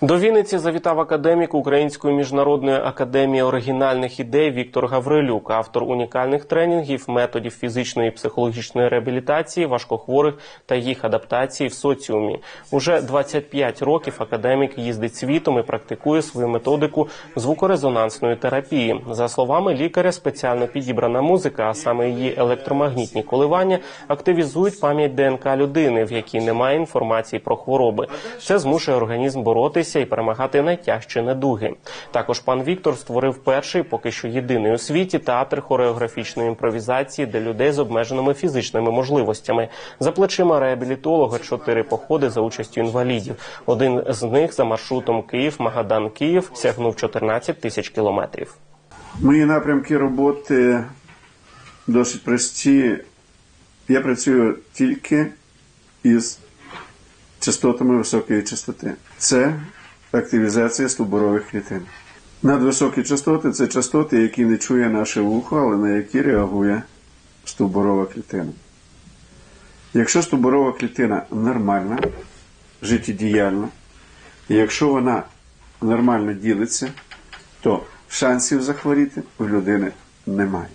До Вінниці завітав академік Української міжнародної академії оригінальних ідей Віктор Гаврилюк, автор унікальних тренінгів, методів фізичної і психологічної реабілітації важкохворих та їх адаптації в соціумі. Уже 25 років академік їздить світом і практикує свою методику звукорезонансної терапії. За словами лікаря, спеціально підібрана музика, а саме її електромагнітні коливання, активізують пам'ять ДНК людини, в якій немає інформації про хвороби. Це змушує організм боротися і перемагати найтяжчі недуги. Також пан Віктор створив перший, поки що єдиний у світі театр хореографічної імпровізації для людей з обмеженими фізичними можливостями. За плечима реабілітолога чотири походи за участю інвалідів. Один з них за маршрутом Київ, Магадан, Київ сягнув 14 тисяч кілометрів. Мої напрямки роботи досить прості. Я працюю тільки із частотами високої частоти. Це активізація стовбурових клітин. Надвисокі частоти це частоти, які не чує наше вухо, але на які реагує стовбурова клітина. Якщо стовбурова клітина нормальна, життєдіяльна, і якщо вона нормально ділиться, то шансів захворіти у людини немає.